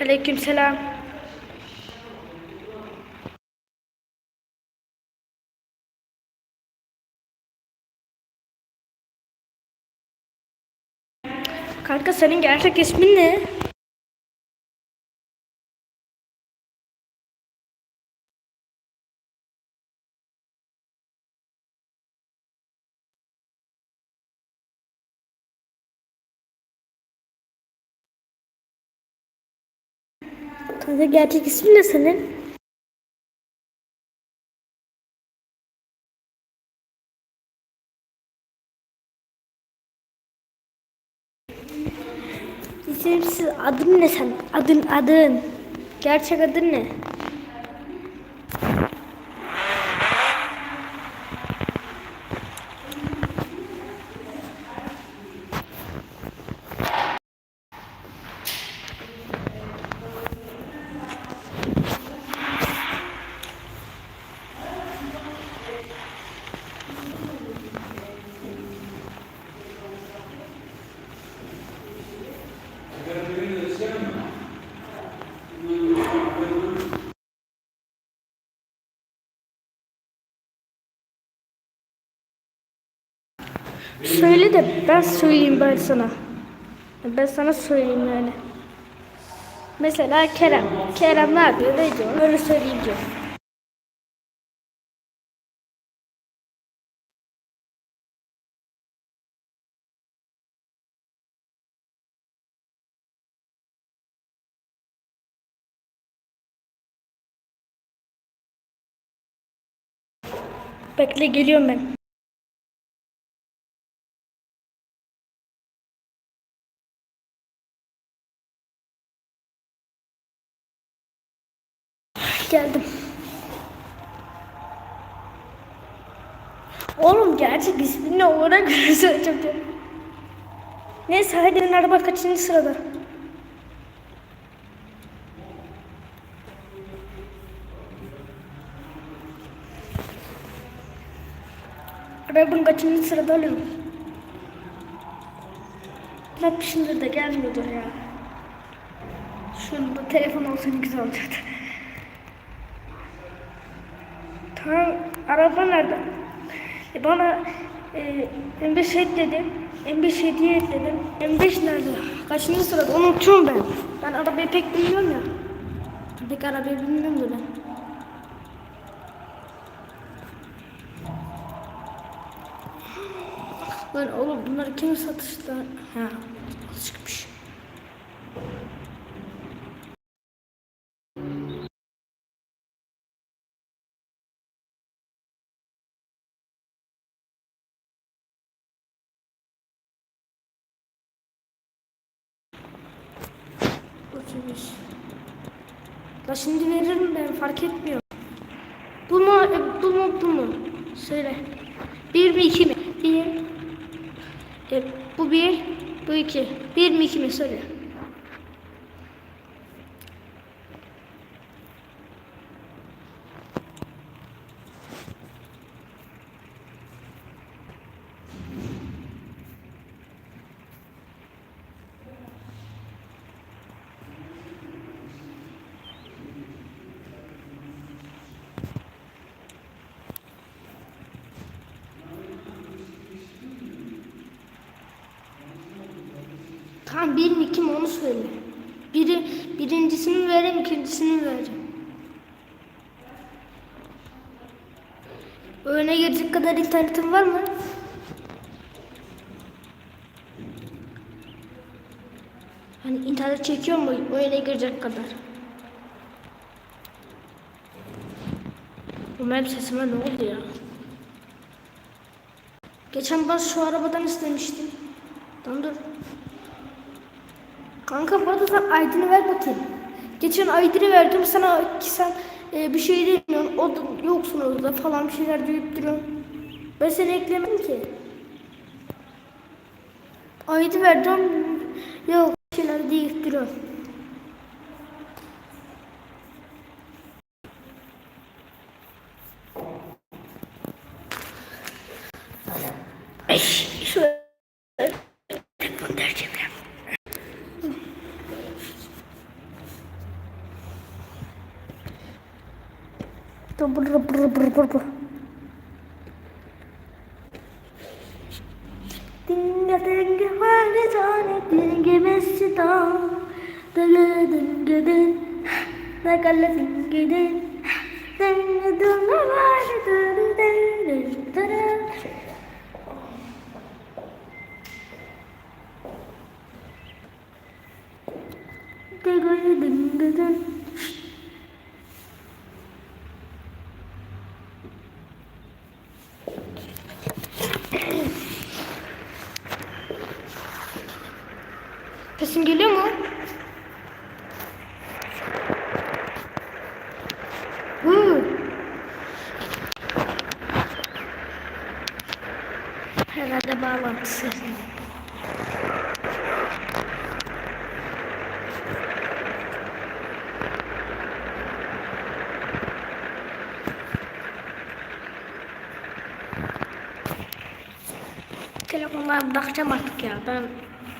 Aleykümselam. Kanka senin gerçek ismin ne? Kanka gerçek ismin ne senin? İsimsiz adın ne sen? Adın adın. Gerçek adın ne? Söyle de ben söyleyeyim ben sana. Ben sana söyleyeyim yani. Mesela Kerem. Kerem ne yapıyor? Ne diyor? Öyle söyleyeyim diyor. Bekle geliyorum ben. Geldim. Oğlum gerçek ismin ne ona göre söyleyeceğim. Neyse hadi araba kaçıncı sırada? Arabanın kaçıncı sırada alıyorum? Yapmışımdır da gelmiyordur ya. Şunda telefon olsa ne güzel olacaktı. Tamam, araba nerede? E bana e, M5 ekledim. M5 hediye ekledim. M5 nerede? Kaçıncı sırada? Onu unutuyorum ben. Ben arabayı pek bilmiyorum ya. Pek arabayı bilmiyorum da ben. Lan oğlum bunları kim satışta? Ha, çıkmış. Otobüs. La şimdi veririm ben fark etmiyor. Bu mu, e, bu mu? Söyle. Bir mi iki mi? Bir. E, bu bir, bu iki. Bir mi iki mi? Söyle. Tamam bir mi iki mi onu söyle. Biri, birincisini vereyim, ikincisini mi vereceğim? Öne girecek kadar internetin var mı? Hani internet çekiyor mu öne girecek kadar? Benim sesime ne oldu ya? Geçen ben şu arabadan istemiştim. Tamam dur. Kanka bu arada sen ID'ni ver bakayım. Geçen ID'ni verdim sana ki sen e, bir şey demiyorsun. O da, yoksun orada falan bir şeyler deyip duruyorsun. Ben seni eklemedim ki. ID verdim. Yok bir şeyler deyip duruyorsun. Ay, തിങ്ക തെങ്ക പാടിതാണ് തിരികെ മെസ്സിതാ തിങ്കത് കല്ല തിങ്കത് തിങ്കത് തിങ്കത് Telefonlar bırakacağım artık ya. Ben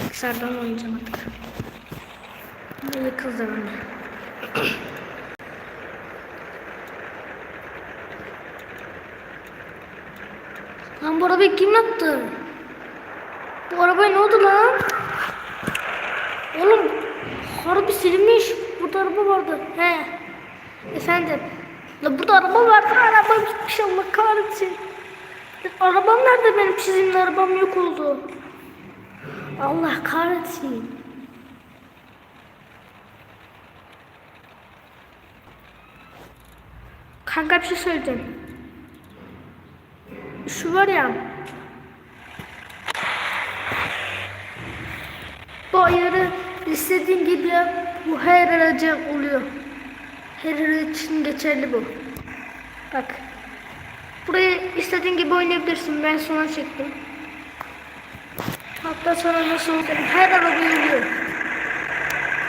bilgisayardan oynayacağım artık. Böyle kızlarım. Lan bu arabayı kim yaptı? Bu arabaya ne oldu lan? Oğlum harbi silinmiş. Burada araba vardı. He. Efendim. La burada araba vardı. Arabam gitmiş Allah kahretsin. Arabam nerede benim çizimli arabam yok oldu. Allah kahretsin. Kanka bir şey söyleyeceğim. Şu var ya. Bu ayarı istediğin gibi yap. Bu her araca oluyor. Her araç için geçerli bu. Bak. Burayı istediğin gibi oynayabilirsin. Ben sona çektim. Hatta sana nasıl olsa her araba oluyor.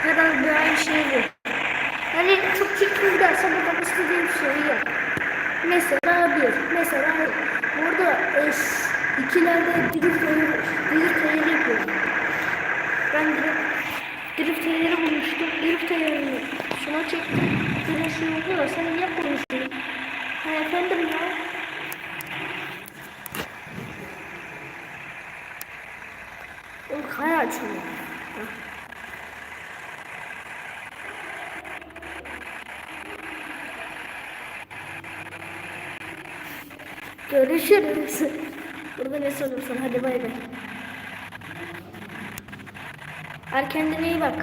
Her araba aynı şey oluyor. Yani çok çirkin derse buradan istediğim şeyi yap. Mesela bir, mesela burada e, ikilerde drift ayarı, drift ayarı yapıyorum. Ben drift, drift ayarı bulmuştum. Drift ayarını şuna çektim. Şey oldu da sen niye konuşuyorsun? Ha efendim ya. O kaya açılıyor. Ne soruyorsun? Hadi bay bay. Er kendine iyi bak.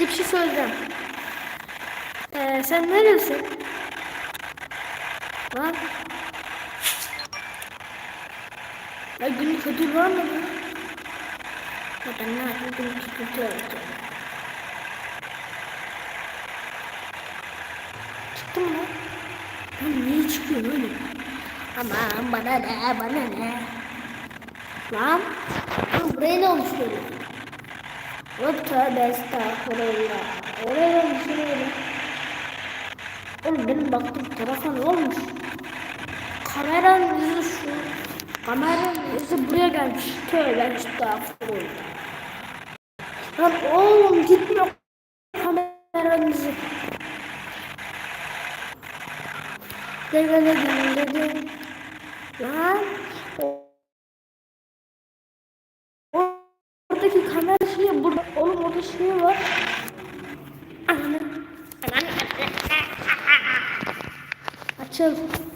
Bir şey söyleyeceğim. Ee, sen neredesin? Lan. Ya günlük ödül var mı? lan? Ya ne yapayım günlük ödül alacağım. Çıktın mı? Lan niye çıkıyor öyle? Aman bana ne bana ne? Lan. Lan buraya ne olmuş böyle? Hop tövbe estağfurullah. Oraya ne olmuş? Oğlum benim baktığım tarafa ne olmuş? Kameranın yüzü şu. Kameranın yüzü buraya gelmiş. Tövbe estağfurullah. Lan oğlum gitmiyor kameranın yüzü. Dedim dedim. Lan. Oradaki kamera şey burada. Oğlum orada şey var. Açıl. Oğlum,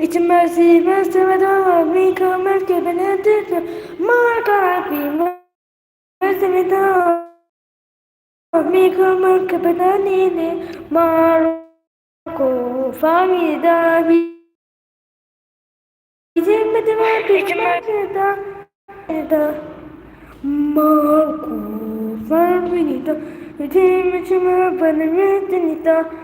İçime silmez merke benedetto Marca prima Seveda Mika merke benedetto Marco Famida İçime seveda da Marco Famida İçime içime benedetto Motivo de me, no te metes, no,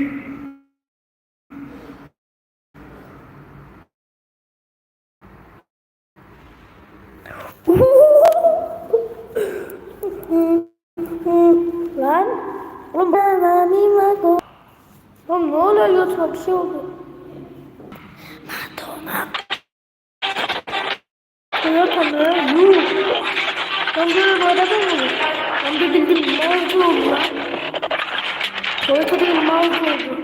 şey oldu. Madonna. Toyota mı? Yuh. Ben bu arada mı? Ben de bildim mağaza oldu lan. Toyota değil mağaza oldu.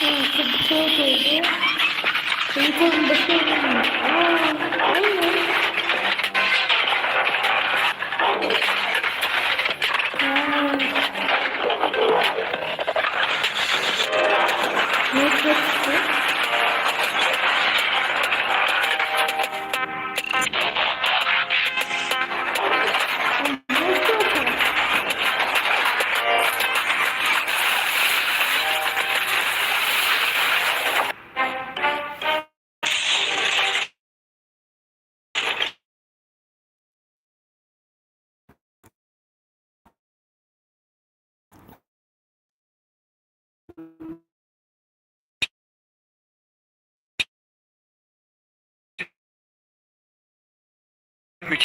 Hı, çok Toyota oldu. Toyota'nın başı oldu. Aa, aynen. we